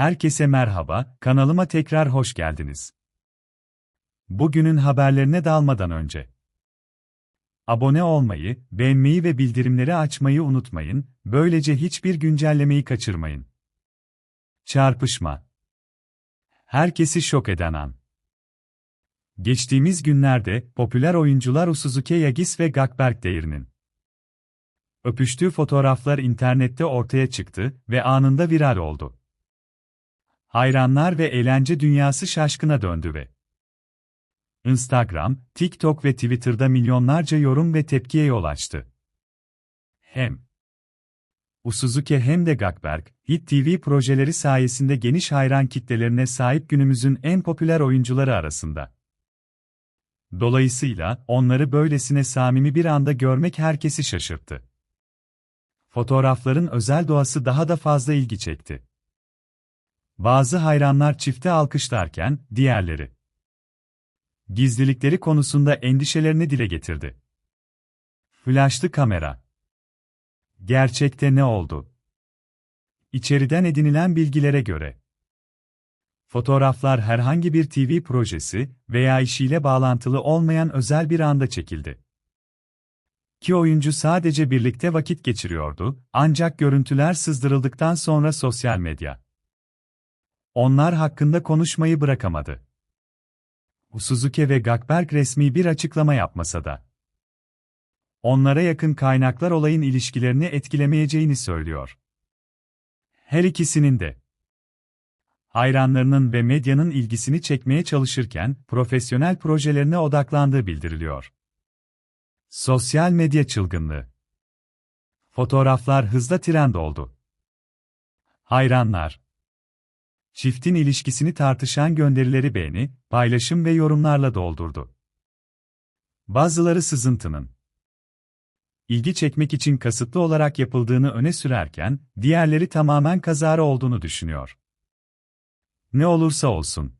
Herkese merhaba, kanalıma tekrar hoş geldiniz. Bugünün haberlerine dalmadan önce abone olmayı, beğenmeyi ve bildirimleri açmayı unutmayın, böylece hiçbir güncellemeyi kaçırmayın. Çarpışma Herkesi şok eden an. Geçtiğimiz günlerde popüler oyuncular Usuzuki Yagis ve Gakberk Değir'in öpüştüğü fotoğraflar internette ortaya çıktı ve anında viral oldu. Hayranlar ve eğlence dünyası şaşkına döndü ve Instagram, TikTok ve Twitter'da milyonlarca yorum ve tepkiye yol açtı. Hem Usuzuki hem de Gakberk, Hit TV projeleri sayesinde geniş hayran kitlelerine sahip günümüzün en popüler oyuncuları arasında. Dolayısıyla, onları böylesine samimi bir anda görmek herkesi şaşırttı. Fotoğrafların özel doğası daha da fazla ilgi çekti. Bazı hayranlar çifte alkışlarken, diğerleri gizlilikleri konusunda endişelerini dile getirdi. Flaşlı kamera. Gerçekte ne oldu? İçeriden edinilen bilgilere göre fotoğraflar herhangi bir TV projesi veya işiyle bağlantılı olmayan özel bir anda çekildi. Ki oyuncu sadece birlikte vakit geçiriyordu, ancak görüntüler sızdırıldıktan sonra sosyal medya onlar hakkında konuşmayı bırakamadı. Suzuki ve Gakberk resmi bir açıklama yapmasa da. Onlara yakın kaynaklar olayın ilişkilerini etkilemeyeceğini söylüyor. Her ikisinin de hayranlarının ve medyanın ilgisini çekmeye çalışırken profesyonel projelerine odaklandığı bildiriliyor. Sosyal medya çılgınlığı Fotoğraflar hızla trend oldu. Hayranlar, Çiftin ilişkisini tartışan gönderileri beğeni, paylaşım ve yorumlarla doldurdu. Bazıları sızıntının ilgi çekmek için kasıtlı olarak yapıldığını öne sürerken, diğerleri tamamen kazara olduğunu düşünüyor. Ne olursa olsun.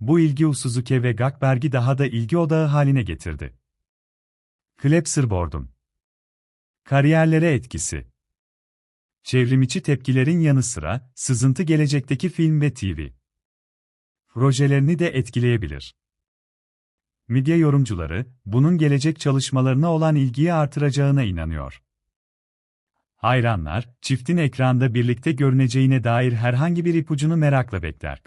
Bu ilgi Usuzuki ve Gakberg'i daha da ilgi odağı haline getirdi. Klepserboard'un kariyerlere etkisi Çevrimiçi tepkilerin yanı sıra, sızıntı gelecekteki film ve TV projelerini de etkileyebilir. Medya yorumcuları, bunun gelecek çalışmalarına olan ilgiyi artıracağına inanıyor. Hayranlar, çiftin ekranda birlikte görüneceğine dair herhangi bir ipucunu merakla bekler.